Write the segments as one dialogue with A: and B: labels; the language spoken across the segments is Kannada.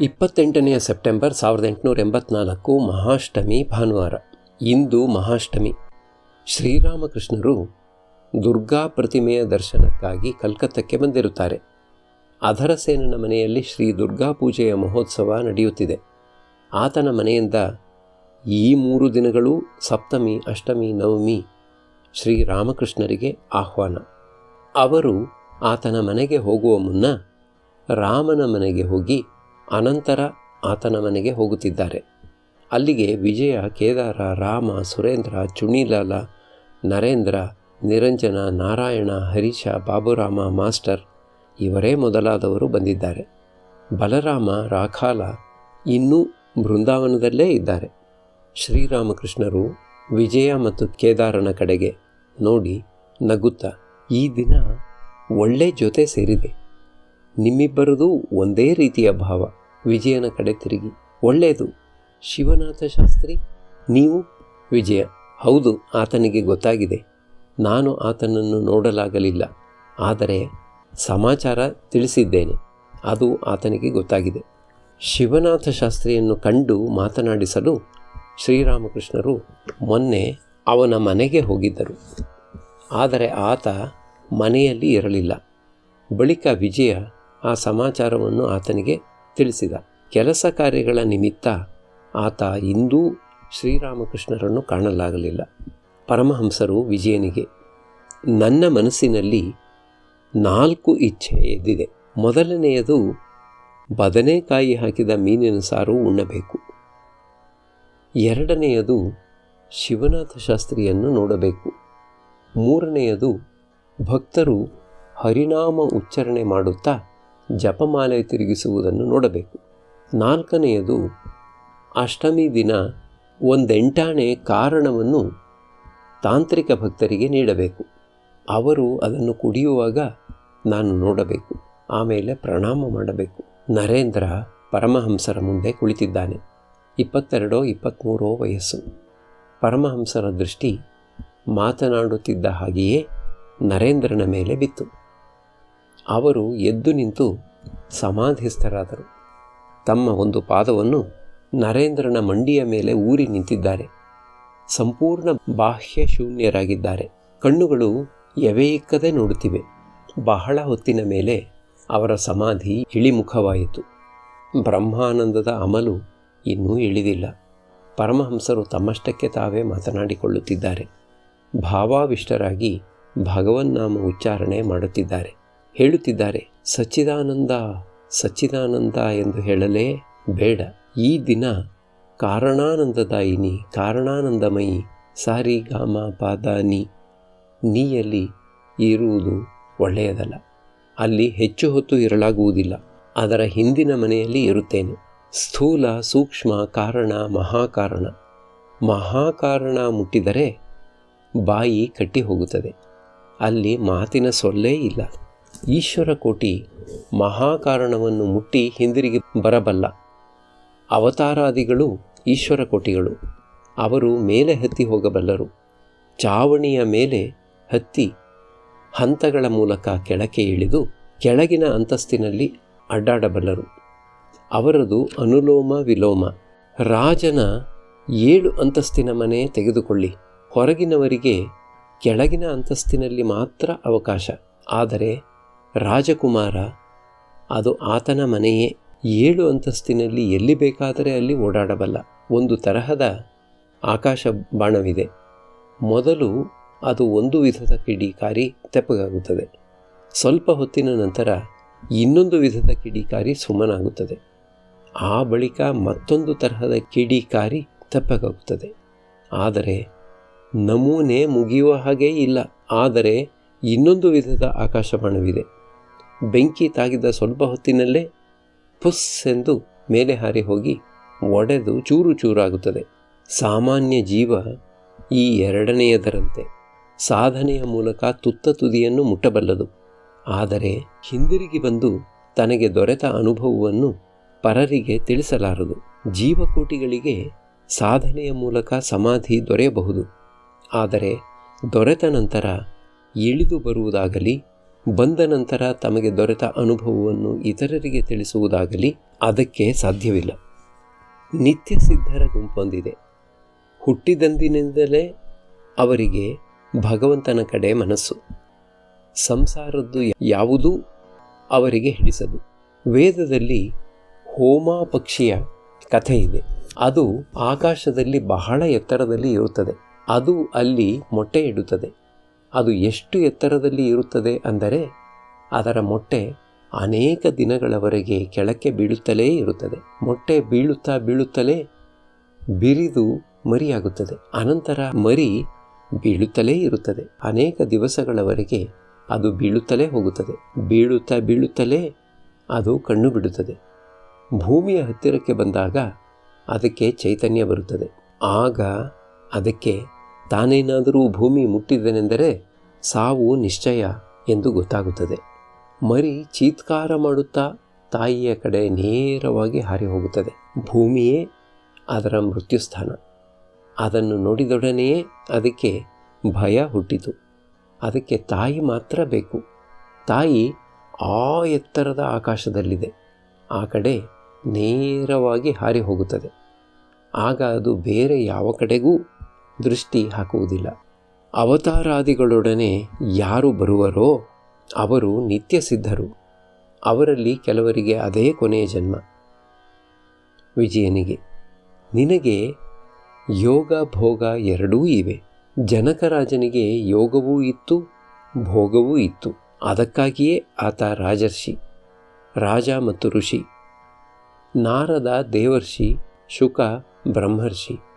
A: ಇಪ್ಪತ್ತೆಂಟನೆಯ ಸೆಪ್ಟೆಂಬರ್ ಸಾವಿರದ ಎಂಟುನೂರ ಎಂಬತ್ನಾಲ್ಕು ಮಹಾಷ್ಟಮಿ ಭಾನುವಾರ. ಇಂದು ಮಹಾಷ್ಟಮಿ. ಶ್ರೀರಾಮಕೃಷ್ಣರು ದುರ್ಗಾ ಪ್ರತಿಮೆಯ ದರ್ಶನಕ್ಕಾಗಿ ಕಲ್ಕತ್ತಕ್ಕೆ ಬಂದಿರುತ್ತಾರೆ. ಅಧರಸೇನನ ಮನೆಯಲ್ಲಿ ಶ್ರೀ ದುರ್ಗಾ ಪೂಜೆಯ ಮಹೋತ್ಸವ ನಡೆಯುತ್ತಿದೆ. ಆತನ ಮನೆಯಿಂದ ಈ ಮೂರು ದಿನಗಳು ಸಪ್ತಮಿ, ಅಷ್ಟಮಿ, ನವಮಿ ಶ್ರೀರಾಮಕೃಷ್ಣರಿಗೆ ಆಹ್ವಾನ. ಅವರು ಆತನ ಮನೆಗೆ ಹೋಗುವ ಮುನ್ನ ರಾಮನ ಮನೆಗೆ ಹೋಗಿ ಅನಂತರ ಆತನ ಮನೆಗೆ ಹೋಗುತ್ತಿದ್ದಾರೆ. ಅಲ್ಲಿಗೆ ವಿಜಯ, ಕೇದಾರ, ರಾಮ, ಸುರೇಂದ್ರ, ಚುಣಿಲಾಲ, ನರೇಂದ್ರ, ನಿರಂಜನ, ನಾರಾಯಣ, ಹರೀಶ, ಬಾಬುರಾಮ, ಮಾಸ್ಟರ್ ಇವರೇ ಮೊದಲಾದವರು ಬಂದಿದ್ದಾರೆ. ಬಲರಾಮ, ರಾಖಾಲ ಇನ್ನೂ ಬೃಂದಾವನದಲ್ಲೇ ಇದ್ದಾರೆ. ಶ್ರೀರಾಮಕೃಷ್ಣರು ವಿಜಯ ಮತ್ತು ಕೇದಾರನ ಕಡೆಗೆ ನೋಡಿ ನಗುತ್ತಾ, ಈ ದಿನ ಒಳ್ಳೆ ಜೊತೆ ಸೇರಿದೆ. ನಿಮ್ಮಿಬ್ಬರದು ಒಂದೇ ರೀತಿಯ ಭಾವ. ವಿಜಯನ ಕಡೆ ತಿರುಗಿ. ಒಳ್ಳೆಯದು. ಶಿವನಾಥ ಶಾಸ್ತ್ರಿ, ನೀವು ವಿಜಯ. ಹೌದು, ಆತನಿಗೆ ಗೊತ್ತಾಗಿದೆ. ನಾನು ಆತನನ್ನು ನೋಡಲಾಗಲಿಲ್ಲ. ಆದರೆ ಸಮಾಚಾರ ತಿಳಿಸಿದ್ದೇನೆ. ಅದು ಆತನಿಗೆ ಗೊತ್ತಾಗಿದೆ. ಶಿವನಾಥ ಶಾಸ್ತ್ರಿಯನ್ನು ಕಂಡು ಮಾತನಾಡಿಸಲು ಶ್ರೀರಾಮಕೃಷ್ಣರು ಮೊನ್ನೆ ಅವನ ಮನೆಗೆ ಹೋಗಿದ್ದರು. ಆದರೆ ಆತ ಮನೆಯಲ್ಲಿ ಇರಲಿಲ್ಲ. ಬಳಿಕ ವಿಜಯ ಆ ಸಮಾಚಾರವನ್ನು ಆತನಿಗೆ ತಿಳಿಸಿದ. ಕೆಲಸ ಕಾರ್ಯಗಳ ನಿಮಿತ್ತ ಆತ ಇಂದೂ ಶ್ರೀರಾಮಕೃಷ್ಣರನ್ನು ಕಾಣಲಾಗಲಿಲ್ಲ. ಪರಮಹಂಸರು ವಿಜಯನಿಗೆ, ನನ್ನ ಮನಸ್ಸಿನಲ್ಲಿ ನಾಲ್ಕು ಇಚ್ಛೆ ಎದ್ದಿದೆ. ಮೊದಲನೆಯದು, ಬದನೆಕಾಯಿ ಹಾಕಿದ ಮೀನಿನ ಸಾರು ಉಣ್ಣಬೇಕು. ಎರಡನೆಯದು, ಶಿವನಾಥ ಶಾಸ್ತ್ರಿಯನ್ನು ನೋಡಬೇಕು. ಮೂರನೆಯದು, ಭಕ್ತರು ಹರಿನಾಮ ಉಚ್ಚಾರಣೆ ಮಾಡುತ್ತಾ ಜಪಮಾಲೆ ತಿರುಗಿಸುವುದನ್ನು ನೋಡಬೇಕು. ನಾಲ್ಕನೆಯದು ಅಷ್ಟಮಿ ದಿನ ಒಂದೆಂಟಾಣೆ ಕಾರಣವನ್ನು ತಾಂತ್ರಿಕ ಭಕ್ತರಿಗೆ ನೀಡಬೇಕು. ಅವರು ಅದನ್ನು ಕುಡಿಯುವಾಗ ನಾನು ನೋಡಬೇಕು. ಆಮೇಲೆ ಪ್ರಣಾಮ ಮಾಡಬೇಕು. ನರೇಂದ್ರ ಪರಮಹಂಸರ ಮುಂದೆ ಕುಳಿತಿದ್ದಾನೆ. ಇಪ್ಪತ್ತೆರಡೋ ಇಪ್ಪತ್ತ್ಮೂರೋ ವಯಸ್ಸು. ಪರಮಹಂಸರ ದೃಷ್ಟಿ ಮಾತನಾಡುತ್ತಿದ್ದ ಹಾಗೆಯೇ ನರೇಂದ್ರನ ಮೇಲೆ ಬಿತ್ತು. ಅವರು ಎದ್ದು ನಿಂತು ಸಮಾಧಿಸ್ಥರಾದರು. ತಮ್ಮ ಒಂದು ಪಾದವನ್ನು ನರೇಂದ್ರನ ಮಂಡಿಯ ಮೇಲೆ ಊರಿ ನಿಂತಿದ್ದಾರೆ. ಸಂಪೂರ್ಣ ಬಾಹ್ಯ ಶೂನ್ಯರಾಗಿದ್ದಾರೆ. ಕಣ್ಣುಗಳು ಎವೆಯಿಕ್ಕದೆ ನೋಡುತ್ತಿವೆ. ಬಹಳ ಹೊತ್ತಿನ ಮೇಲೆ ಅವರ ಸಮಾಧಿ ಇಳಿಮುಖವಾಯಿತು. ಬ್ರಹ್ಮಾನಂದದ ಅಮಲು ಇನ್ನೂ ಇಳಿದಿಲ್ಲ. ಪರಮಹಂಸರು ತಮ್ಮಷ್ಟಕ್ಕೆ ತಾವೇ ಮಾತನಾಡಿಕೊಳ್ಳುತ್ತಿದ್ದಾರೆ. ಭಾವಾವಿಷ್ಟರಾಗಿ ಭಗವನ್ನಾಮ ಉಚ್ಚಾರಣೆ ಮಾಡುತ್ತಿದ್ದಾರೆ. ಹೇಳುತ್ತಿದ್ದಾರೆ, ಸಚ್ಚಿದಾನಂದ ಸಚ್ಚಿದಾನಂದ ಎಂದು ಹೇಳಲೇ ಬೇಡ. ಈ ದಿನ ಕಾರಣಾನಂದದಾಯಿನಿ, ಕಾರಣಾನಂದಮಯಿ, ಸಾರಿ ಗಾಮ ಪಾದಾನಿ, ನೀಯಲ್ಲಿ ಇರುವುದು ಒಳ್ಳೆಯದಲ್ಲ. ಅಲ್ಲಿ ಹೆಚ್ಚು ಹೊತ್ತು ಇರಲಾಗುವುದಿಲ್ಲ. ಅದರ ಹಿಂದಿನ ಮನೆಯಲ್ಲಿ ಇರುತ್ತೇನೆ ಸ್ಥೂಲ, ಸೂಕ್ಷ್ಮ, ಕಾರಣ, ಮಹಾಕಾರಣ. ಮಹಾಕಾರಣ ಮುಟ್ಟಿದರೆ ಬಾಯಿ ಕಟ್ಟಿ ಹೋಗುತ್ತದೆ ಅಲ್ಲಿ ಮಾತಿನ ಸೊಲ್ಲೇ ಇಲ್ಲ. ಈಶ್ವರ ಕೋಟಿ ಮಹಾಕಾರಣವನ್ನು ಮುಟ್ಟಿ ಹಿಂದಿರುಗಿ ಬರಬಲ್ಲ. ಅವತಾರಾದಿಗಳು ಈಶ್ವರ ಕೋಟಿಗಳು ಅವರು ಮೇಲೆ ಹತ್ತಿ ಹೋಗಬಲ್ಲರು. ಚಾವಣಿಯ ಮೇಲೆ ಹತ್ತಿ ಹಂತಗಳ ಮೂಲಕ ಕೆಳಕ್ಕೆ ಇಳಿದು ಕೆಳಗಿನ ಅಂತಸ್ತಿನಲ್ಲಿ ಅಡ್ಡಾಡಬಲ್ಲರು. ಅವರದು ಅನುಲೋಮ ವಿಲೋಮ. ರಾಜನ ಏಳು ಅಂತಸ್ತಿನ ಮನೆ ತೆಗೆದುಕೊಳ್ಳಿ. ಹೊರಗಿನವರಿಗೆ ಕೆಳಗಿನ ಅಂತಸ್ತಿನಲ್ಲಿ ಮಾತ್ರ ಅವಕಾಶ. ಆದರೆ ರಾಜಕುಮಾರ, ಅದು ಆತನ ಮನೆಯೇ. ಏಳು ಅಂತಸ್ತಿನಲ್ಲಿ ಎಲ್ಲಿ ಬೇಕಾದರೆ ಅಲ್ಲಿ ಓಡಾಡಬಲ್ಲ. ಒಂದು ತರಹದ ಆಕಾಶ ಬಾಣವಿದೆ. ಮೊದಲು ಅದು ಒಂದು ವಿಧದ ಕಿಡಿಕಾರಿ ತೆಪ್ಪಗಾಗುತ್ತದೆ. ಸ್ವಲ್ಪ ಹೊತ್ತಿನ ನಂತರ ಇನ್ನೊಂದು ವಿಧದ ಕಿಡಿಕಾರಿ ಸುಮ್ಮನಾಗುತ್ತದೆ. ಆ ಬಳಿಕ ಮತ್ತೊಂದು ತರಹದ ಕಿಡಿಕಾರಿ ತೆಪ್ಪಗಾಗುತ್ತದೆ. ಆದರೆ ನಮೂನೆ ಮುಗಿಯುವ ಹಾಗೇ ಇಲ್ಲ. ಆದರೆ ಇನ್ನೊಂದು ವಿಧದ ಆಕಾಶಬಾಣವಿದೆ ಬೆಂಕಿ ತಾಗಿದ ಸ್ವಲ್ಪ ಹೊತ್ತಿನಲ್ಲೇ ಪುಸ್ ಎಂದು ಮೇಲೆ ಹಾರಿ ಹೋಗಿ ಒಡೆದು ಚೂರು ಚೂರಾಗುತ್ತದೆ. ಸಾಮಾನ್ಯ ಜೀವ ಈ ಎರಡನೆಯದರಂತೆ. ಸಾಧನೆಯ ಮೂಲಕ ತುತ್ತ ತುದಿಯನ್ನು ಮುಟ್ಟಬಲ್ಲದು. ಆದರೆ ಹಿಂದಿರುಗಿ ಬಂದು ತನಗೆ ದೊರೆತ ಅನುಭವವನ್ನು ಪರರಿಗೆ ತಿಳಿಸಲಾರದು. ಜೀವಕೋಟಿಗಳಿಗೆ ಸಾಧನೆಯ ಮೂಲಕ ಸಮಾಧಿ ದೊರೆಯಬಹುದು. ಆದರೆ ದೊರೆತ ನಂತರ ಇಳಿದು ಬರುವುದಾಗಲಿ ಬಂದ ನಂತರ ತಮಗೆ ದೊರೆತ ಅನುಭವವನ್ನು ಇತರರಿಗೆ ತಿಳಿಸುವುದಾಗಲಿ ಅದಕ್ಕೆ ಸಾಧ್ಯವಿಲ್ಲ. ನಿತ್ಯ ಸಿದ್ಧರ ಗುಂಪೊಂದಿದೆ. ಹುಟ್ಟಿದಂದಿನಿಂದಲೇ ಅವರಿಗೆ ಭಗವಂತನ ಕಡೆ ಮನಸ್ಸು. ಸಂಸಾರದ್ದು ಯಾವುದೂ ಅವರಿಗೆ ಹಿಡಿಸದು. ವೇದದಲ್ಲಿ ಹೋಮ ಪಕ್ಷಿಯ ಕಥೆ ಇದೆ. ಅದು ಆಕಾಶದಲ್ಲಿ ಬಹಳ ಎತ್ತರದಲ್ಲಿ ಇರುತ್ತದೆ. ಅದು ಅಲ್ಲಿ ಮೊಟ್ಟೆ ಇಡುತ್ತದೆ. ಅದು ಎಷ್ಟು ಎತ್ತರದಲ್ಲಿ ಇರುತ್ತದೆ ಅಂದರೆ ಅದರ ಮೊಟ್ಟೆ ಅನೇಕ ದಿನಗಳವರೆಗೆ ಕೆಳಕ್ಕೆ ಬೀಳುತ್ತಲೇ ಇರುತ್ತದೆ. ಮೊಟ್ಟೆ ಬೀಳುತ್ತಾ ಬೀಳುತ್ತಲೇ ಬಿರಿದು ಮರಿಯಾಗುತ್ತದೆ. ಅನಂತರ ಮರಿ ಬೀಳುತ್ತಲೇ ಇರುತ್ತದೆ. ಅನೇಕ ದಿವಸಗಳವರೆಗೆ ಅದು ಬೀಳುತ್ತಲೇ ಹೋಗುತ್ತದೆ. ಬೀಳುತ್ತಾ ಬೀಳುತ್ತಲೇ ಅದು ಕಣ್ಣು ಬಿಡುತ್ತದೆ. ಭೂಮಿಯ ಹತ್ತಿರಕ್ಕೆ ಬಂದಾಗ ಅದಕ್ಕೆ ಚೈತನ್ಯ ಬರುತ್ತದೆ. ಆಗ ಅದಕ್ಕೆ ತಾನೇನಾದರೂ ಭೂಮಿ ಮುಟ್ಟಿದನೆಂದರೆ ಸಾವು ನಿಶ್ಚಯ ಎಂದು ಗೊತ್ತಾಗುತ್ತದೆ. ಮರಿ ಚೀತ್ಕಾರ ಮಾಡುತ್ತಾ ತಾಯಿಯ ಕಡೆ ನೇರವಾಗಿ ಹಾರಿ ಹೋಗುತ್ತದೆ ಭೂಮಿಯೇ ಅದರ ಮೃತ್ಯುಸ್ಥಾನ. ಅದನ್ನು ನೋಡಿದೊಡನೆಯೇ ಅದಕ್ಕೆ ಭಯ ಹುಟ್ಟಿತು. ಅದಕ್ಕೆ ತಾಯಿ ಮಾತ್ರ ಬೇಕು. ತಾಯಿ ಆ ಎತ್ತರದ ಆಕಾಶದಲ್ಲಿದೆ. ಆ ಕಡೆ ನೇರವಾಗಿ ಹಾರಿ ಹೋಗುತ್ತದೆ ಆಗ ಅದು ಬೇರೆ ಯಾವ ಕಡೆಗೂ ದೃಷ್ಟಿ ಹಾಕುವುದಿಲ್ಲ. ಅವತಾರಾದಿಗಳೊಡನೆ ಯಾರು ಬರುವರೋ ಅವರು ನಿತ್ಯ ಸಿದ್ಧರು. ಅವರಲ್ಲಿ ಕೆಲವರಿಗೆ ಅದೇ ಕೊನೆಯ ಜನ್ಮ. ವಿಜಯನಿಗೆ, ನಿನಗೆ ಯೋಗ ಭೋಗ ಎರಡೂ ಇವೆ. ಜನಕರಾಜನಿಗೆ ಯೋಗವೂ ಇತ್ತು, ಭೋಗವೂ ಇತ್ತು. ಅದಕ್ಕಾಗಿಯೇ ಆತ ರಾಜರ್ಷಿ, ರಾಜ ಮತ್ತು ಋಷಿ. ನಾರದ ದೇವರ್ಷಿ, ಶುಕ, ಬ್ರಹ್ಮರ್ಷಿ.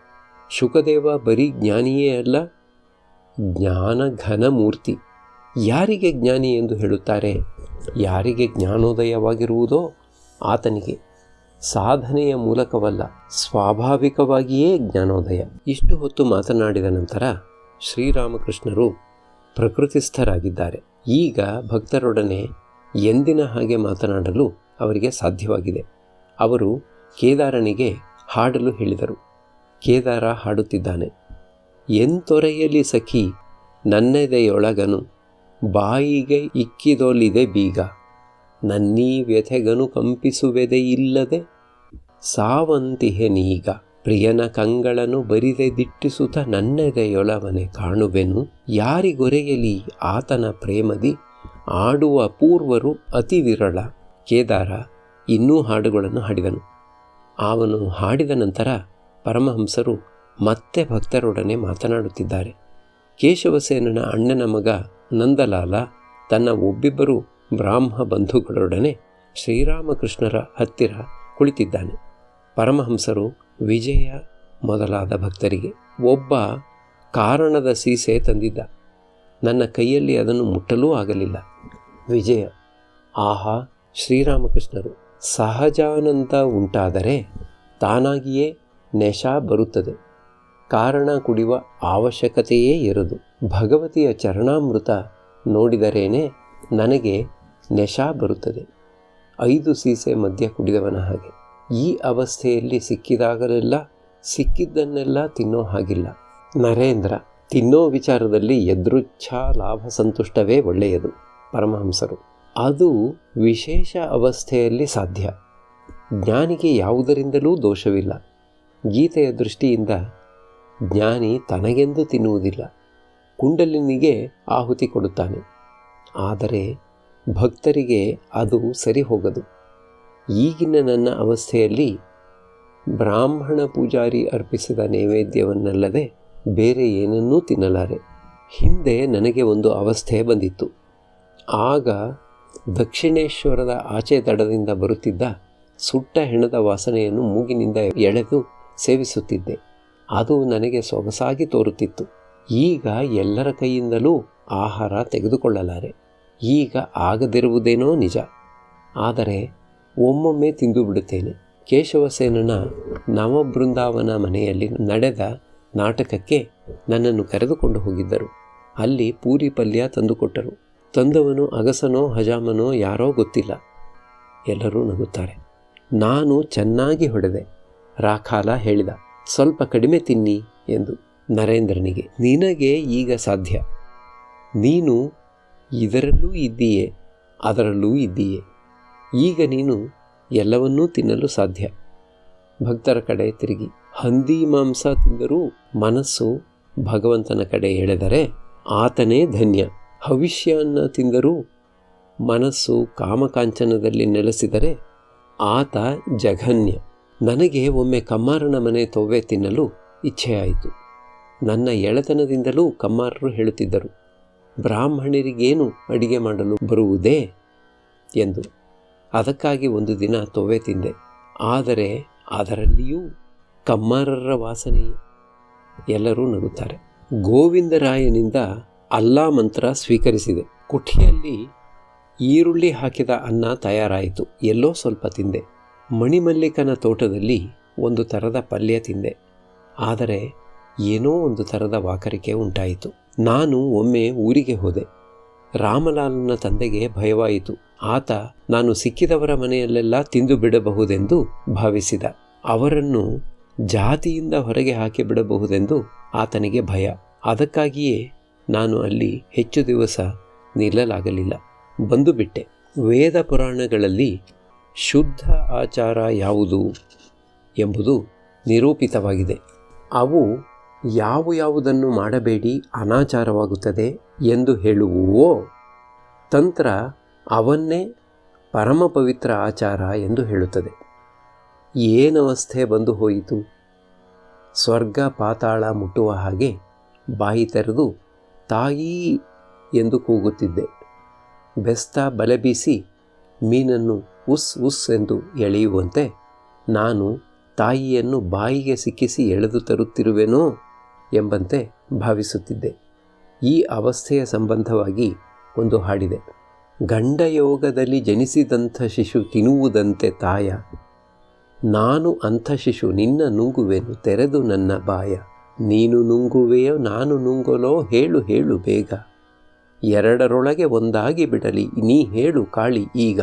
A: ಶುಕದೇವ ಬರೀ ಜ್ಞಾನಿಯೇ ಅಲ್ಲ, ಜ್ಞಾನ ಘನ ಮೂರ್ತಿ ಯಾರಿಗೆ ಜ್ಞಾನಿ ಎಂದು ಹೇಳುತ್ತಾರೆ? ಯಾರಿಗೆ ಜ್ಞಾನೋದಯವಾಗಿರುವುದೋ ಆತನಿಗೆ. ಸಾಧನೆಯ ಮೂಲಕವಲ್ಲ, ಸ್ವಾಭಾವಿಕವಾಗಿಯೇ ಜ್ಞಾನೋದಯ. ಇಷ್ಟು ಹೊತ್ತು ಮಾತನಾಡಿದ ನಂತರ ಶ್ರೀರಾಮಕೃಷ್ಣರು ಪ್ರಕೃತಿಸ್ಥರಾಗಿದ್ದಾರೆ. ಈಗ ಭಕ್ತರೊಡನೆ ಎಂದಿನ ಹಾಗೆ ಮಾತನಾಡಲು ಅವರಿಗೆ ಸಾಧ್ಯವಾಗಿದೆ. ಅವರು ಕೇದಾರನಿಗೆ ಹಾಡಲು ಹೇಳಿದರು. ಕೇದಾರ ಹಾಡುತ್ತಿದ್ದಾನೆ. ಎಂತೊರೆಯಲಿ ಸಖಿ ನನ್ನೆದೆಯೊಳಗನು ಬಾಯಿಗೆ ಇಕ್ಕಿದೊಲಿದೆ ಬೀಗ. ನನ್ನೀ ವ್ಯಥೆಗನು ಕಂಪಿಸುವೆದೆ ಇಲ್ಲದೆ, ಸಾವಂತಿಹೆ ನೀಗ. ಪ್ರಿಯನ ಕಂಗಳನು ಬರಿದೆ ದಿಟ್ಟಿಸುತ್ತ ನನ್ನೆದೆಯೊಳವನೆ ಕಾಣುವೆನು. ಯಾರಿಗೊರೆಯಲಿ ಆತನ ಪ್ರೇಮದಿ, ಆಡುವ ಪೂರ್ವರು ಅತಿ ವಿರಳ. ಕೇದಾರ ಇನ್ನೂ ಹಾಡುಗಳನ್ನು ಹಾಡಿದನು. ಅವನು ಹಾಡಿದ ನಂತರ ಪರಮಹಂಸರು ಮತ್ತೆ ಭಕ್ತರೊಡನೆ ಮಾತನಾಡುತ್ತಿದ್ದಾರೆ. ಕೇಶವಸೇನನ ಅಣ್ಣನ ಮಗ ನಂದಲಾಲ ತನ್ನ ಒಬ್ಬಿಬ್ಬರು ಬ್ರಾಹ್ಮ ಬಂಧುಗಳೊಡನೆ ಶ್ರೀರಾಮಕೃಷ್ಣರ ಹತ್ತಿರ ಕುಳಿತಿದ್ದಾನೆ. ಪರಮಹಂಸರು ವಿಜಯ ಮೊದಲಾದ ಭಕ್ತರಿಗೆ ಒಬ್ಬ ಕಾರಣದ ಸೀಸೆ ತಂದಿದ್ದ. ನನ್ನ ಕೈಯಲ್ಲಿ ಅದನ್ನು ಮುಟ್ಟಲೂ ಆಗಲಿಲ್ಲ. ವಿಜಯ, ಆಹಾ, ಶ್ರೀರಾಮಕೃಷ್ಣರು ಸಹಜಾನಂದ ಉಂಟಾದರೆ ತಾನಾಗಿಯೇ ನೆಶ ಬರುತ್ತದೆ. ಕಾರಣ ಕುಡಿಯುವ ಅವಶ್ಯಕತೆಯೇ ಇರದು ಭಗವತಿಯ ಚರಣಾಮೃತ ನೋಡಿದರೇನೆ ನನಗೆ ನೆಶ ಬರುತ್ತದೆ. ಐದು ಸೀಸೆ ಮದ್ಯ ಕುಡಿದವನ ಹಾಗೆ. ಈ ಅವಸ್ಥೆಯಲ್ಲಿ ಸಿಕ್ಕಿದಾಗಲೆಲ್ಲ ಸಿಕ್ಕಿದ್ದನ್ನೆಲ್ಲ ತಿನ್ನೋ ಹಾಗಿಲ್ಲ. ನರೇಂದ್ರ, ತಿನ್ನೋ ವಿಚಾರದಲ್ಲಿ ಎದೃಚ್ಛಾ ಲಾಭ ಸಂತುಷ್ಟವೇ ಒಳ್ಳೆಯದು, ಪರಮಹಂಸರು. ಅದು ವಿಶೇಷ ಅವಸ್ಥೆಯಲ್ಲಿ ಸಾಧ್ಯ. ಜ್ಞಾನಿಗೆ ಯಾವುದರಿಂದಲೂ ದೋಷವಿಲ್ಲ. ಗೀತೆಯ ದೃಷ್ಟಿಯಿಂದ ಜ್ಞಾನಿ ತನಗೆಂದು ತಿನ್ನುವುದಿಲ್ಲ. ಕುಂಡಲಿನಿಗೆ ಆಹುತಿ ಕೊಡುತ್ತಾನೆ. ಆದರೆ ಭಕ್ತರಿಗೆ ಅದು ಸರಿ ಹೋಗದು ಈಗಿನ ನನ್ನ ಅವಸ್ಥೆಯಲ್ಲಿ ಬ್ರಾಹ್ಮಣ ಪೂಜಾರಿ ಅರ್ಪಿಸಿದ ನೈವೇದ್ಯವನ್ನಲ್ಲದೆ ಬೇರೆ ಏನನ್ನೂ ತಿನ್ನಲಾರೆ. ಹಿಂದೆ ನನಗೆ ಒಂದು ಅವಸ್ಥೆ ಬಂದಿತ್ತು. ಆಗ ದಕ್ಷಿಣೇಶ್ವರದ ಆಚೆ ದಡದಿಂದ ಬರುತ್ತಿದ್ದ ಸುಟ್ಟ ಹೆಣದ ವಾಸನೆಯನ್ನು ಮೂಗಿನಿಂದ ಎಳೆದು ಸೇವಿಸುತ್ತಿದ್ದೆ. ಅದು ನನಗೆ ಸೊಗಸಾಗಿ ತೋರುತ್ತಿತ್ತು. ಈಗ ಎಲ್ಲರ ಕೈಯಿಂದಲೂ ಆಹಾರ ತೆಗೆದುಕೊಳ್ಳಲಾರೆ. ಈಗ ಆಗದಿರುವುದೇನೋ ನಿಜ. ಆದರೆ ಒಮ್ಮೊಮ್ಮೆ ತಿಂದು ಬಿಡುತ್ತೇನೆ. ಕೇಶವಸೇನನ ನವಬೃಂದಾವನ ಮನೆಯಲ್ಲಿ ನಡೆದ ನಾಟಕಕ್ಕೆ ನನ್ನನ್ನು ಕರೆದುಕೊಂಡು ಹೋಗಿದ್ದರು. ಅಲ್ಲಿ ಪೂರಿ ಪಲ್ಯ ತಂದುಕೊಟ್ಟರು. ತಂದವನು ಅಗಸನೋ ಹಜಾಮನೋ ಯಾರೋ ಗೊತ್ತಿಲ್ಲ. ಎಲ್ಲರೂ ನಗುತ್ತಾರೆ. ನಾನು ಚೆನ್ನಾಗಿ ಹೊಡೆದೆ. ರಾಖಾಲ ಹೇಳಿದ, ಸ್ವಲ್ಪ ಕಡಿಮೆ ತಿನ್ನಿ ಎಂದು ನರೇಂದ್ರನಿಗೆ, ನಿನಗೆ ಈಗ ಸಾಧ್ಯ. ನೀನು ಇದರಲ್ಲೂ ಇದ್ದೀಯೆ, ಅದರಲ್ಲೂ ಇದ್ದೀಯೆ. ಈಗ ನೀನು ಎಲ್ಲವನ್ನೂ ತಿನ್ನಲು ಸಾಧ್ಯ. ಭಕ್ತರ ಕಡೆ ತಿರುಗಿ, ಹಂದಿ ಮಾಂಸ ತಿಂದರೂ ಮನಸ್ಸು ಭಗವಂತನ ಕಡೆ ಎಳೆದರೆ ಆತನೇ ಧನ್ಯ. ಭವಿಷ್ಯವನ್ನು ತಿಂದರೂ ಮನಸ್ಸು ಕಾಮಕಾಂಚನದಲ್ಲಿ ನೆಲೆಸಿದರೆ ಆತ ಜಘನ್ಯ. ನನಗೆ ಒಮ್ಮೆ ಕಮ್ಮಾರನ ಮನೆ ತೊವ್ವೆ ತಿನ್ನಲು ಇಚ್ಛೆಯಾಯಿತು. ನನ್ನ ಎಳೆತನದಿಂದಲೂ ಕಮ್ಮಾರರು ಹೇಳುತ್ತಿದ್ದರು, ಬ್ರಾಹ್ಮಣರಿಗೇನು ಅಡಿಗೆ ಮಾಡಲು ಬರುವುದೇ ಎಂದು. ಅದಕ್ಕಾಗಿ ಒಂದು ದಿನ ತೊವ್ವೆ ತಿಂದೆ. ಆದರೆ ಅದರಲ್ಲಿಯೂ ಕಮ್ಮಾರರ ವಾಸನೆ ಎಲ್ಲರೂ ನಗುತ್ತಾರೆ. ಗೋವಿಂದರಾಯನಿಂದ ಅಲ್ಲಾ ಮಂತ್ರ ಸ್ವೀಕರಿಸಿದೆ. ಕುಠಿಯಲ್ಲಿ ಈರುಳ್ಳಿ ಹಾಕಿದ ಅನ್ನ ತಯಾರಾಯಿತು. ಎಲ್ಲೋ ಸ್ವಲ್ಪ ತಿಂದೆ. ಮಣಿಮಲ್ಲಿಕನ ತೋಟದಲ್ಲಿ ಒಂದು ಥರದ ಪಲ್ಯ ತಿಂದೆ. ಆದರೆ ಏನೋ ಒಂದು ಥರದ ವಾಕರಿಕೆ ಉಂಟಾಯಿತು. ನಾನು ಒಮ್ಮೆ ಊರಿಗೆ ಹೋದೆ. ರಾಮಲಾಲನ ತಂದೆಗೆ ಭಯವಾಯಿತು. ಆತ, ನಾನು ಸಿಕ್ಕಿದವರ ಮನೆಯಲ್ಲೆಲ್ಲ ತಿಂದು ಬಿಡಬಹುದೆಂದು ಭಾವಿಸಿದ. ಅವರನ್ನು ಜಾತಿಯಿಂದ ಹೊರಗೆ ಹಾಕಿ ಬಿಡಬಹುದೆಂದು ಆತನಿಗೆ ಭಯ. ಅದಕ್ಕಾಗಿಯೇ ನಾನು ಅಲ್ಲಿ ಹೆಚ್ಚು ದಿವಸ ನಿಲ್ಲಲಾಗಲಿಲ್ಲ. ಬಂದು ಬಿಟ್ಟೆ. ವೇದ ಪುರಾಣಗಳಲ್ಲಿ ಶುದ್ಧ ಆಚಾರ ಯಾವುದು ಎಂಬುದು ನಿರೂಪಿತವಾಗಿದೆ. ಅವು ಯಾವ ಯಾವುದನ್ನು ಮಾಡಬೇಡಿ ಅನಾಚಾರವಾಗುತ್ತದೆ ಎಂದು ಹೇಳುವುವೋ ತಂತ್ರ ಅವನ್ನೇ ಪರಮ ಪವಿತ್ರ ಆಚಾರ ಎಂದು ಹೇಳುತ್ತದೆ. ಏನವಸ್ಥೆ ಬಂದು ಹೋಯಿತು? ಸ್ವರ್ಗ ಪಾತಾಳ ಮುಟ್ಟುವ ಹಾಗೆ ಬಾಯಿ ತೆರೆದು ತಾಯಿ ಎಂದು ಕೂಗುತ್ತಿದ್ದೆ. ಬೆಸ್ತ ಬಲೆ ಬೀಸಿ ಮೀನನ್ನು ಉಸ್ ಉಸ್ ಎಂದು ಎಳೆಯುವಂತೆ ನಾನು ತಾಯಿಯನ್ನು ಬಾಯಿಗೆ ಸಿಕ್ಕಿಸಿ ಎಳೆದು ತರುತ್ತಿರುವೆನೋ ಎಂಬಂತೆ ಭಾವಿಸುತ್ತಿದ್ದೆ. ಈ ಅವಸ್ಥೆಯ ಸಂಬಂಧವಾಗಿ ಒಂದು ಹಾಡಿದೆ. ಗಂಡಯೋಗದಲ್ಲಿ ಜನಿಸಿದಂಥ ಶಿಶು ತಿನ್ನುವುದಂತೆ ತಾಯ, ನಾನು ಅಂಥ ಶಿಶು ನಿನ್ನ ನುಂಗುವೆನು, ತೆರೆದು ನನ್ನ ಬಾಯ. ನೀನು ನುಂಗುವೆಯೋ, ನಾನು ನುಂಗಲೋ, ಹೇಳು ಹೇಳು ಬೇಗ. ಎರಡರೊಳಗೆ ಒಂದಾಗಿ ಬಿಡಲಿ, ನೀ ಹೇಳು, ಕಾಳಿ, ಈಗ.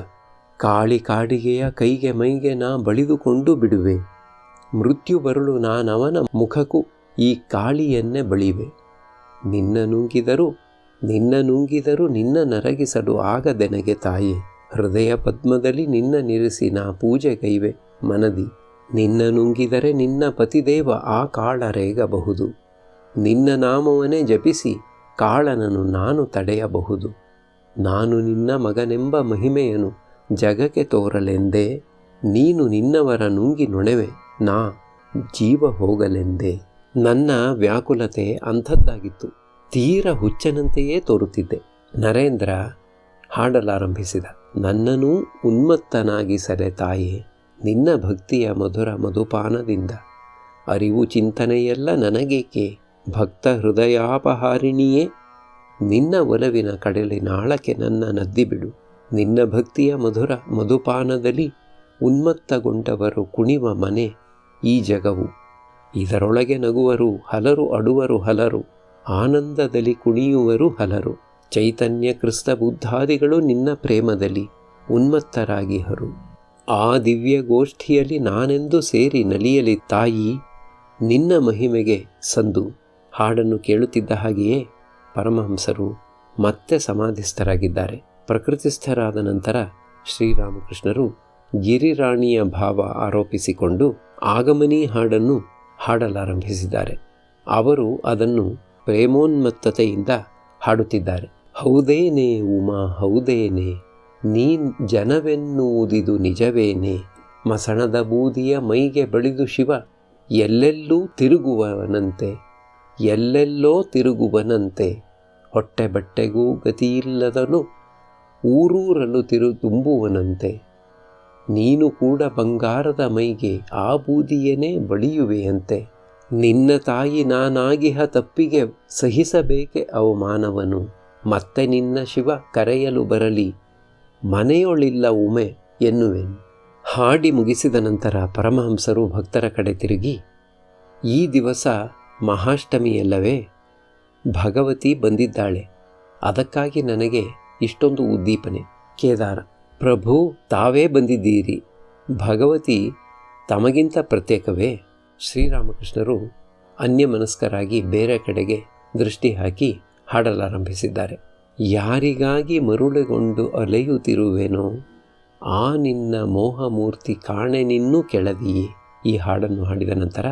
A: ಕಾಳಿ ಕಾಡಿಗೆಯ ಕೈಗೆ ಮೈಗೆ ನಾ ಬಳಿದುಕೊಂಡು ಬಿಡುವೆ. ಮೃತ್ಯು ಬರಲು ನಾನವನ ಮುಖಕ್ಕೂ ಈ ಕಾಳಿಯನ್ನೇ ಬಳಿವೆ. ನಿನ್ನ ನುಂಗಿದರೂ ನಿನ್ನ ನುಂಗಿದರೂ ನಿನ್ನ ನರಗಿಸಲು ಆಗದೆನಗೆ ತಾಯಿ. ಹೃದಯ ಪದ್ಮದಲ್ಲಿ ನಿನ್ನ ನಿರಿಸಿ ನಾ ಪೂಜೆ ಕೈವೆ. ಮನದಿ, ನಿನ್ನ ನುಂಗಿದರೆ ನಿನ್ನ ಪತಿದೇವ ಆ ಕಾಳರೇಗಬಹುದು ನಿನ್ನ ನಾಮವನ್ನೇ ಜಪಿಸಿ ಕಾಳನನು ನಾನು ತಡೆಯಬಹುದು. ನಾನು ನಿನ್ನ ಮಗನೆಂಬ ಮಹಿಮೆಯನು ಜಗಕ್ಕೆ ತೋರಲೆಂದೇ, ನೀನು ನಿನ್ನವರ ನುಂಗಿ ನೊಣವೆ, ನಾ ಜೀವ ಹೋಗಲೆಂದೇ. ನನ್ನ ವ್ಯಾಕುಲತೆ ಅಂಥದ್ದಾಗಿತ್ತು, ತೀರ ಹುಚ್ಚನಂತೆಯೇ ತೋರುತ್ತಿದ್ದೆ. ನರೇಂದ್ರ ಹಾಡಲಾರಂಭಿಸಿದ ನನ್ನನೂ ಉನ್ಮತ್ತನಾಗಿಸಲೆ ತಾಯೇ, ನಿನ್ನ ಭಕ್ತಿಯ ಮಧುರ ಮಧುಪಾನದಿಂದ. ಅರಿವು ಚಿಂತನೆಯೆಲ್ಲ ನನಗೇಕೆ, ಭಕ್ತ ಹೃದಯಾಪಹಾರಿಣಿಯೇ? ನಿನ್ನ ಒಲವಿನ ಕಡಲಿನಾಳಕ್ಕೆ ನನ್ನ ನದ್ದಿಬಿಡು ನಿನ್ನ ಭಕ್ತಿಯ ಮಧುರ ಮಧುಪಾನದಲ್ಲಿ ಉನ್ಮತ್ತಗೊಂಡವರು ಕುಣಿವ ಮನೆ ಈ ಜಗವು. ಇದರೊಳಗೆ ನಗುವರು ಹಲರು ಅಡುವರು ಹಲರು, ಆನಂದದಲ್ಲಿ ಕುಣಿಯುವರು ಹಲರು. ಚೈತನ್ಯ ಕ್ರಿಸ್ತ ಬುದ್ಧಾದಿಗಳು ನಿನ್ನ ಪ್ರೇಮದಲ್ಲಿ ಉನ್ಮತ್ತರಾಗಿ ಹರು. ಆ ದಿವ್ಯ ಗೋಷ್ಠಿಯಲ್ಲಿ ನಾನೆಂದು ಸೇರಿ ನಲಿಯಲಿ ತಾಯಿ, ನಿನ್ನ ಮಹಿಮೆಗೆ ಸಂದು. ಹಾಡನ್ನು ಕೇಳುತ್ತಿದ್ದ ಹಾಗೆಯೇ ಪರಮಹಂಸರು ಮತ್ತೆ ಸಮಾಧಿಸ್ಥರಾಗಿದ್ದಾರೆ. ಪ್ರಕೃತಿಸ್ಥರಾದ ನಂತರ ಶ್ರೀರಾಮಕೃಷ್ಣರು ಗಿರಿರಾಣಿಯ ಭಾವ ಆರೋಪಿಸಿಕೊಂಡು ಆಗಮನಿ ಹಾಡನ್ನು ಹಾಡಲಾರಂಭಿಸಿದ್ದಾರೆ. ಅವರು ಅದನ್ನು ಪ್ರೇಮೋನ್ಮತ್ತತೆಯಿಂದ ಹಾಡುತ್ತಿದ್ದಾರೆ. ಹೌದೇನೆ ಉಮಾ, ಹೌದೇನೆ ನೀ ಜನವೆನ್ನುವುದಿದು ನಿಜವೇನೆ, ಮಸಣದ ಬೂದಿಯ ಮೈಗೆ ಬಳಿದು ಶಿವ, ಎಲ್ಲೆಲ್ಲೂ ತಿರುಗುವವನಂತೆ ಎಲ್ಲೆಲ್ಲೋ ತಿರುಗುವನಂತೆ ಹೊಟ್ಟೆ ಬಟ್ಟೆಗೂ ಗತಿಯಿಲ್ಲದನು ಊರೂರಲು ತಿರು ತುಂಬುವನಂತೆ. ನೀನು ಕೂಡ ಬಂಗಾರದ ಮೈಗೆ ಆ ಬೂದಿಯನೇ ಬಳಿಯುವೆಯಂತೆ. ನಿನ್ನ ತಾಯಿ ನಾನಾಗಿಹ ತಪ್ಪಿಗೆ ಸಹಿಸಬೇಕೆ ಅವಮಾನವನು. ಮತ್ತೆ ನಿನ್ನ ಶಿವ ಕರೆಯಲು ಬರಲಿ. ಮನೆಯೊಳಿಲ್ಲ ಉಮೆ ಎನ್ನುವೆನು. ಹಾಡಿ ಮುಗಿಸಿದ ನಂತರ ಪರಮಹಂಸರು ಭಕ್ತರ ಕಡೆ ತಿರುಗಿ, ಈ ದಿವಸ ಮಹಾಷ್ಟಮಿಯಲ್ಲವೇ? ಭಗವತಿ ಬಂದಿದ್ದಾಳೆ. ಅದಕ್ಕಾಗಿ ನನಗೆ ಇಷ್ಟೊಂದು ಉದ್ದೀಪನೆ. ಕೇದಾರ, ಪ್ರಭು, ತಾವೇ ಬಂದಿದ್ದೀರಿ. ಭಗವತಿ, ತಮಗಿಂತ ಪ್ರತ್ಯೇಕವೇ? ಶ್ರೀರಾಮಕೃಷ್ಣರು ಅನ್ಯಮನಸ್ಕರಾಗಿ ಬೇರೆ ಕಡೆಗೆ ದೃಷ್ಟಿ ಹಾಕಿ ಹಾಡಲಾರಂಭಿಸಿದ್ದಾರೆ. ಯಾರಿಗಾಗಿ ಮರುಳುಗೊಂಡು ಅಲೆಯುತ್ತಿರುವೆನೋ, ಆ ನಿನ್ನ ಮೋಹಮೂರ್ತಿ ಕಾಣೆನಿನ್ನೂ ಕೆಳದಿಯೇ. ಈ ಹಾಡನ್ನು ಹಾಡಿದ ನಂತರ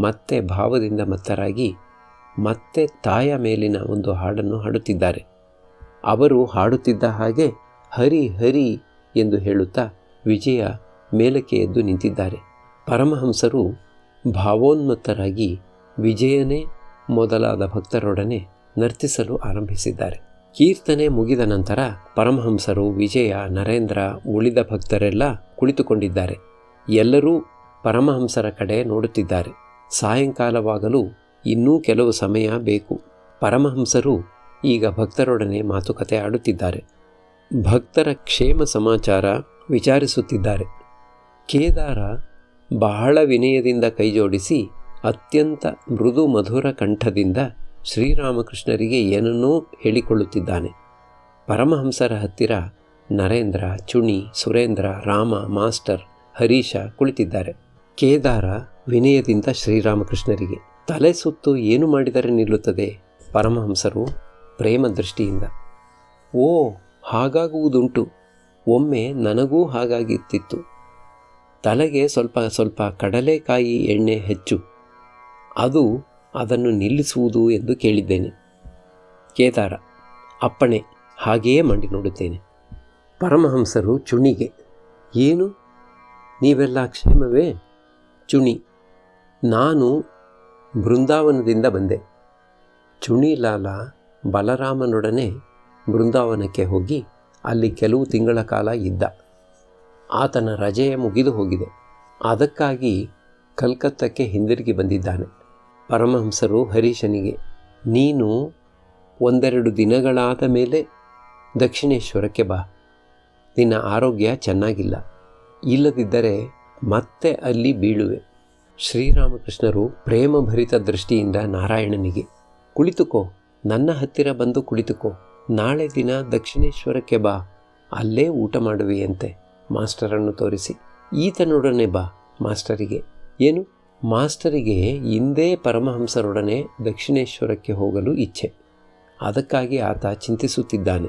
A: ಮತ್ತೆ ಭಾವದಿಂದ ಮತ್ತರಾಗಿ ಮತ್ತೆ ತಾಯ ಮೇಲಿನ ಒಂದು ಹಾಡನ್ನು ಹಾಡುತ್ತಿದ್ದಾರೆ. ಅವರು ಹಾಡುತ್ತಿದ್ದ ಹಾಗೆ ಹರಿ ಹರಿ ಎಂದು ಹೇಳುತ್ತಾ ವಿಜಯ ಮೇಲಕ್ಕೆ ಎದ್ದು ನಿಂತಿದ್ದಾರೆ. ಪರಮಹಂಸರು ಭಾವೋನ್ಮತ್ತರಾಗಿ ವಿಜಯನೇ ಮೊದಲಾದ ಭಕ್ತರೊಡನೆ ನರ್ತಿಸಲು ಆರಂಭಿಸಿದ್ದಾರೆ. ಕೀರ್ತನೆ ಮುಗಿದ ನಂತರ ಪರಮಹಂಸರು ವಿಜಯ, ನರೇಂದ್ರ ಉಳಿದ ಭಕ್ತರೆಲ್ಲ ಕುಳಿತುಕೊಂಡಿದ್ದಾರೆ. ಎಲ್ಲರೂ ಪರಮಹಂಸರ ಕಡೆ ನೋಡುತ್ತಿದ್ದಾರೆ. ಸಾಯಂಕಾಲವಾಗಲು ಇನ್ನೂ ಕೆಲವು ಸಮಯ ಬೇಕು. ಪರಮಹಂಸರು ಈಗ ಭಕ್ತರೊಡನೆ ಮಾತುಕತೆ ಆಡುತ್ತಿದ್ದಾರೆ. ಭಕ್ತರ ಕ್ಷೇಮ ಸಮಾಚಾರ ವಿಚಾರಿಸುತ್ತಿದ್ದಾರೆ. ಕೇದಾರ ಬಹಳ ವಿನಯದಿಂದ ಕೈಜೋಡಿಸಿ ಅತ್ಯಂತ ಮೃದು ಮಧುರ ಕಂಠದಿಂದ ಶ್ರೀರಾಮಕೃಷ್ಣರಿಗೆ ಏನನ್ನೋ ಹೇಳಿಕೊಳ್ಳುತ್ತಿದ್ದಾನೆ. ಪರಮಹಂಸರ ಹತ್ತಿರ ನರೇಂದ್ರ, ಚುಣಿ, ಸುರೇಂದ್ರ, ರಾಮ, ಮಾಸ್ಟರ್, ಹರೀಶ ಕುಳಿತಿದ್ದಾರೆ. ಕೇದಾರ ವಿನಯದಿಂದ ಶ್ರೀರಾಮಕೃಷ್ಣರಿಗೆ ತಲೆ ಸುತ್ತು ಏನು ಮಾಡಿದರೆ ನಿಲ್ಲುತ್ತದೆ? ಪರಮಹಂಸರು ಪ್ರೇಮ ದೃಷ್ಟಿಯಿಂದ. ಓ, ಹಾಗಾಗುವುದುಂಟು. ಒಮ್ಮೆ ನನಗೂ ಹಾಗಾಗಿತ್ತಿತ್ತು. ತಲೆಗೆ ಸ್ವಲ್ಪ ಸ್ವಲ್ಪ ಕಡಲೆಕಾಯಿ ಎಣ್ಣೆ ಹೆಚ್ಚು. ಅದು ಅದನ್ನು ನಿಲ್ಲಿಸುವುದು ಎಂದು ಕೇಳಿದ್ದೇನೆ. ಕೇದಾರ, ಅಪ್ಪಣೆ, ಹಾಗೆಯೇ ಮಾಡಿ ನೋಡುತ್ತೇನೆ. ಪರಮಹಂಸರು ಚುಣಿಗೆ, ಏನು? ನೀವೆಲ್ಲ ಕ್ಷೇಮವೇ? ಚುಣಿ, ನಾನು ಬೃಂದಾವನದಿಂದ ಬಂದೆ. ಚುಣಿಲಾಲ ಬಲರಾಮನೊಡನೆ ಬೃಂದಾವನಕ್ಕೆ ಹೋಗಿ ಅಲ್ಲಿ ಕೆಲವು ತಿಂಗಳ ಕಾಲ ಇದ್ದ. ಆತನ ರಜೆಯ ಮುಗಿದು ಹೋಗಿದೆ. ಅದಕ್ಕಾಗಿ ಕಲ್ಕತ್ತಕ್ಕೆ ಹಿಂದಿರುಗಿ ಬಂದಿದ್ದಾನೆ. ಪರಮಹಂಸರು ಹರೀಶನಿಗೆ, ನೀನು ಒಂದೆರಡು ದಿನಗಳಾದ ಮೇಲೆ ದಕ್ಷಿಣೇಶ್ವರಕ್ಕೆ ಬಾ. ನಿನ್ನ ಆರೋಗ್ಯ ಚೆನ್ನಾಗಿಲ್ಲ. ಇಲ್ಲದಿದ್ದರೆ ಮತ್ತೆ ಅಲ್ಲಿ ಬೀಳುವೆ. ಶ್ರೀರಾಮಕೃಷ್ಣರು ಪ್ರೇಮಭರಿತ ದೃಷ್ಟಿಯಿಂದ ನಾರಾಯಣನಿಗೆ, ಕುಳಿತುಕೋ. ನನ್ನ ಹತ್ತಿರ ಬಂದು ಕುಳಿತುಕೋ. ನಾಳೆ ದಿನ ದಕ್ಷಿಣೇಶ್ವರಕ್ಕೆ ಬಾ. ಅಲ್ಲೇ ಊಟ ಮಾಡುವೆಯಂತೆ. ಮಾಸ್ಟರನ್ನು ತೋರಿಸಿ. ಈತನೊಡನೆ ಬಾ ಮಾಸ್ಟರಿಗೆ. ಏನು? ಮಾಸ್ಟರಿಗೆ ಹಿಂದೆ ಪರಮಹಂಸರೊಡನೆ ದಕ್ಷಿಣೇಶ್ವರಕ್ಕೆ ಹೋಗಲು ಇಚ್ಛೆ. ಅದಕ್ಕಾಗಿ ಆತ ಚಿಂತಿಸುತ್ತಿದ್ದಾನೆ.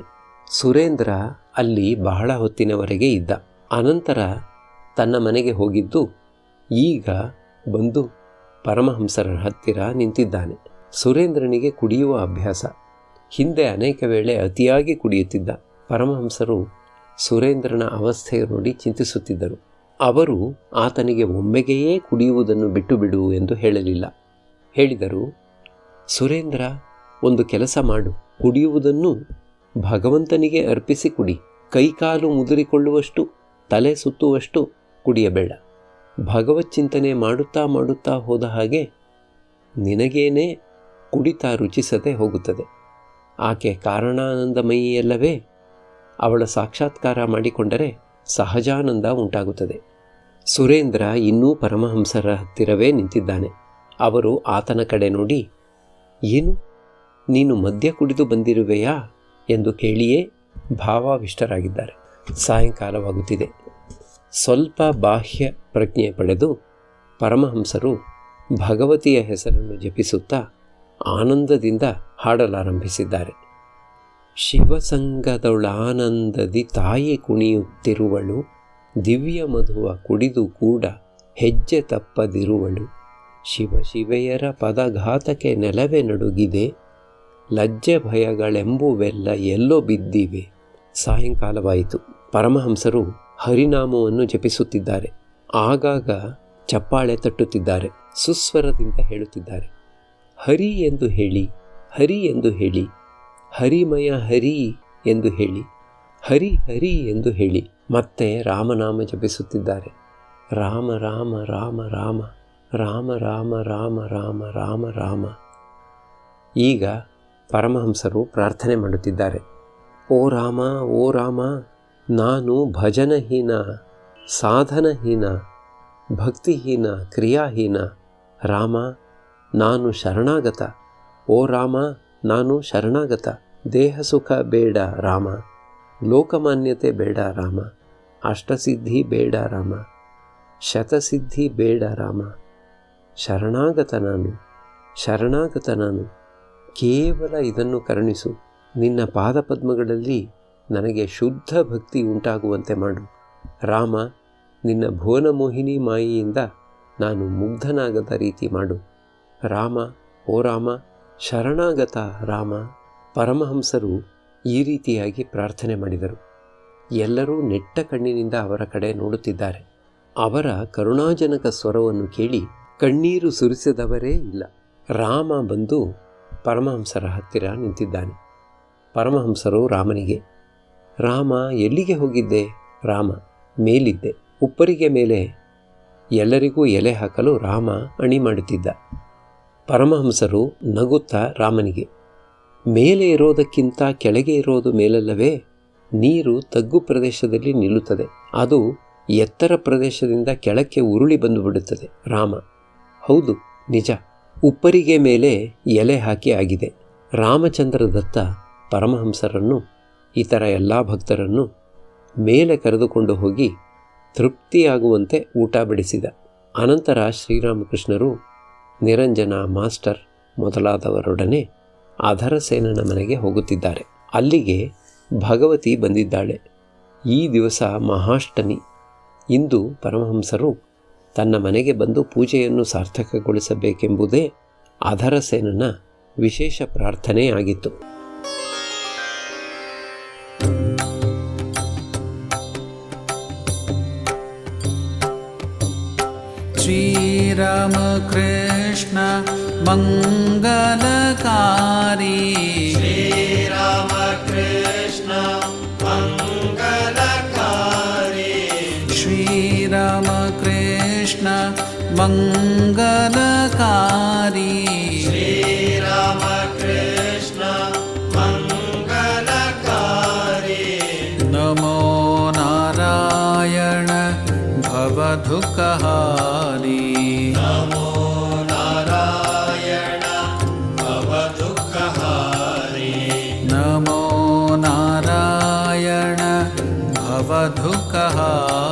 A: ಸುರೇಂದ್ರ ಅಲ್ಲಿ ಬಹಳ ಹೊತ್ತಿನವರೆಗೆ ಇದ್ದ. ಅನಂತರ ತನ್ನ ಮನೆಗೆ ಹೋಗಿದ್ದು ಈಗ ಬಂದು ಪರಮಹಂಸರ ಹತ್ತಿರ ನಿಂತಿದ್ದಾನೆ. ಸುರೇಂದ್ರನಿಗೆ ಕುಡಿಯುವ ಅಭ್ಯಾಸ. ಹಿಂದೆ ಅನೇಕ ವೇಳೆ ಅತಿಯಾಗಿ ಕುಡಿಯುತ್ತಿದ್ದ ಪರಮಹಂಸರು ಸುರೇಂದ್ರನ ಅವಸ್ಥೆ ನೋಡಿ ಚಿಂತಿಸುತ್ತಿದ್ದರು. ಅವರು ಆತನಿಗೆ ಒಮ್ಮೆಗೆಯೇ ಕುಡಿಯುವುದನ್ನು ಬಿಟ್ಟು ಬಿಡು ಎಂದು ಹೇಳಲಿಲ್ಲ. ಹೇಳಿದರು, ಸುರೇಂದ್ರ, ಒಂದು ಕೆಲಸ ಮಾಡು. ಕುಡಿಯುವುದನ್ನು ಭಗವಂತನಿಗೆ ಅರ್ಪಿಸಿ ಕುಡಿ. ಕೈಕಾಲು ಮುದುರಿಕೊಳ್ಳುವಷ್ಟು, ತಲೆ ಸುತ್ತುವಷ್ಟು ಕುಡಿಯಬೇಡ. ಭಗವತ್ ಚಿಂತನೆ ಮಾಡುತ್ತಾ ಮಾಡುತ್ತಾ ಹೋದ ಹಾಗೆ ನಿನಗೇನೇ ಕುಡಿತಾ ರುಚಿಸದೆ ಹೋಗುತ್ತದೆ. ಆಕೆ ಕಾರಣಾನಂದಮಯಿಯಲ್ಲವೇ ಅವಳ ಸಾಕ್ಷಾತ್ಕಾರ ಮಾಡಿಕೊಂಡರೆ ಸಹಜಾನಂದ ಉಂಟಾಗುತ್ತದೆ. ಸುರೇಂದ್ರ ಇನ್ನೂ ಪರಮಹಂಸರ ಹತ್ತಿರವೇ ನಿಂತಿದ್ದಾನೆ. ಅವರು ಆತನ ಕಡೆ ನೋಡಿ, ಏನು? ನೀನು ಮದ್ಯ ಕುಡಿದು ಬಂದಿರುವೆಯಾ? ಎಂದು ಕೇಳಿಯೇ ಭಾವಾವಿಷ್ಟರಾಗಿದ್ದಾರೆ. ಸಾಯಂಕಾಲವಾಗುತ್ತಿದೆ. ಸ್ವಲ್ಪ ಬಾಹ್ಯ ಪ್ರಜ್ಞೆ ಪಡೆದು ಪರಮಹಂಸರು ಭಗವತಿಯ ಹೆಸರನ್ನು ಜಪಿಸುತ್ತಾ ಆನಂದದಿಂದ ಹಾಡಲಾರಂಭಿಸಿದ್ದಾರೆ. ಶಿವಸಂಗದೊಳಾನಂದದಿ ತಾಯಿ ಕುಣಿಯುತ್ತಿರುವಳು, ದಿವ್ಯ ಮಧುವ ಕುಡಿದು ಕೂಡ ಹೆಜ್ಜೆ ತಪ್ಪದಿರುವಳು. ಶಿವ ಶಿವೆಯರ ಪದಘಾತಕ್ಕೆ ನೆಲವೇ ನಡುಗಿದೆ, ಲಜ್ಜೆ ಭಯಗಳೆಂಬುವೆಲ್ಲ ಎಲ್ಲೋ ಬಿದ್ದಿವೆ. ಸಾಯಂಕಾಲವಾಯಿತು, ಪರಮಹಂಸರು ಹರಿನಾಮವನ್ನು ಜಪಿಸುತ್ತಿದ್ದಾರೆ. ಆಗಾಗ ಚಪ್ಪಾಳೆ ತಟ್ಟುತ್ತಿದ್ದಾರೆ, ಸುಸ್ವರದಿಂದ ಹೇಳುತ್ತಿದ್ದಾರೆ. ಹರಿ ಎಂದು ಹೇಳಿ, ಹರಿ ಎಂದು ಹೇಳಿ, ಹರಿಮಯ ಹರಿ ಎಂದು ಹೇಳಿ, ಹರಿ ಹರಿ ಎಂದು ಹೇಳಿ. ಮತ್ತೆ ರಾಮನಾಮ ಜಪಿಸುತ್ತಿದ್ದಾರೆ. ರಾಮ ರಾಮ ರಾಮ ರಾಮ ರಾಮ ರಾಮ ರಾಮ ರಾಮ ರಾಮ ರಾಮ. ಈಗ ಪರಮಹಂಸರು ಪ್ರಾರ್ಥನೆ ಮಾಡುತ್ತಿದ್ದಾರೆ. ಓ ರಾಮ ಓ ರಾಮ, ನಾನು ಭಜನಹೀನ, ಸಾಧನಹೀನ, ಭಕ್ತಿಹೀನ, ಕ್ರಿಯಾಹೀನ. ರಾಮ ನಾನು ಶರಣಾಗತ. ಓ ರಾಮ, ನಾನು ಶರಣಾಗತ. ದೇಹ ಸುಖ ಬೇಡ ರಾಮ. ಲೋಕಮಾನ್ಯತೆ ಬೇಡ ರಾಮ. ಅಷ್ಟಸಿದ್ಧಿ ಬೇಡ ರಾಮ. ಶತಸಿದ್ಧಿ ಬೇಡ ರಾಮ. ಶರಣಾಗತ ನಾನು. ಶರಣಾಗತ ನಾನು. ಕೇವಲ ಇದನ್ನು ಕರುಣಿಸು. ನಿನ್ನ ಪಾದಪದ್ಮಗಳಲ್ಲಿ ನನಗೆ ಶುದ್ಧ ಭಕ್ತಿ ಉಂಟಾಗುವಂತೆ ಮಾಡು. ರಾಮ, ನಿನ್ನ ಭುವನಮೋಹಿನಿ ಮಾಯಿಯಿಂದ ನಾನು ಮುಗ್ಧನಾಗದ ರೀತಿ ಮಾಡು. ರಾಮ, ಓ ರಾಮ, ಶರಣಾಗತ ರಾಮ, ಪರಮಹಂಸರು ಈ ರೀತಿಯಾಗಿ ಪ್ರಾರ್ಥನೆ ಮಾಡಿದರು. ಎಲ್ಲರೂ ನೆಟ್ಟ ಕಣ್ಣಿನಿಂದ ಅವರ ಕಡೆ ನೋಡುತ್ತಿದ್ದಾರೆ. ಅವರ ಕರುಣಾಜನಕ ಸ್ವರವನ್ನು ಕೇಳಿ ಕಣ್ಣೀರು ಸುರಿಸಿದವರೇ ಇಲ್ಲ. ರಾಮ ಬಂದು ಪರಮಹಂಸರ ಹತ್ತಿರ ನಿಂತಿದ್ದಾನೆ. ಪರಮಹಂಸರು ರಾಮನಿಗೆ, ರಾಮ, ಎಲ್ಲಿಗೆ ಹೋಗಿದ್ದೆ? ರಾಮ, ಮೇಲಿದ್ದೆ. ಉಪ್ಪರಿಗೆ ಮೇಲೆ. ಎಲ್ಲರಿಗೂ ಎಲೆ ಹಾಕಲು ರಾಮ ಅಣಿ ಮಾಡುತ್ತಿದ್ದ. ಪರಮಹಂಸರು ನಗುತ್ತಾ ರಾಮನಿಗೆ, ಮೇಲೆ ಇರೋದಕ್ಕಿಂತ ಕೆಳಗೆ ಇರೋದು ಮೇಲಲ್ಲವೇ? ನೀರು ತಗ್ಗು ಪ್ರದೇಶದಲ್ಲಿ ನಿಲ್ಲುತ್ತದೆ. ಅದು ಎತ್ತರ ಪ್ರದೇಶದಿಂದ ಕೆಳಕ್ಕೆ ಉರುಳಿ ಬಂದುಬಿಡುತ್ತದೆ ರಾಮ, ಹೌದು, ನಿಜ. ಉಪ್ಪರಿಗೆ ಮೇಲೆ ಎಲೆ ಹಾಕಿ ಆಗಿದೆ. ರಾಮಚಂದ್ರ ದತ್ತ ಪರಮಹಂಸರನ್ನು, ಇತರ ಎಲ್ಲ ಭಕ್ತರನ್ನು ಮೇಲೆ ಕರೆದುಕೊಂಡು ಹೋಗಿ ತೃಪ್ತಿಯಾಗುವಂತೆ ಊಟ ಬಡಿಸಿದ ಅನಂತರ ಶ್ರೀರಾಮಕೃಷ್ಣರು ನಿರಂಜನ ಮಾಸ್ಟರ್ ಮೊದಲಾದವರೊಡನೆ ಅಧರಸೇನನ ಮನೆಗೆ ಹೋಗುತ್ತಿದ್ದಾರೆ ಅಲ್ಲಿಗೆ ಭಗವತಿ ಬಂದಿದ್ದಾಳೆ ಈ ದಿವಸ ಮಹಾಷ್ಟಮಿ ಇಂದು ಪರಮಹಂಸರು ತನ್ನ ಮನೆಗೆ ಬಂದು ಪೂಜೆಯನ್ನು ಸಾರ್ಥಕಗೊಳಿಸಬೇಕೆಂಬುದೇ ಅಧರಸೇನನ ವಿಶೇಷ ಪ್ರಾರ್ಥನೆಯಾಗಿತ್ತು
B: श्रीरामकृष्ण मङ्गलकारी।
C: श्रीरामकृष्ण मङ्गलकारी।
B: श्रीरामकृष्ण मङ्गलकारी।
C: श्रीरामकृष्ण मङ्गलकारी।
B: नमो नारायण भवदुःखहारी रहा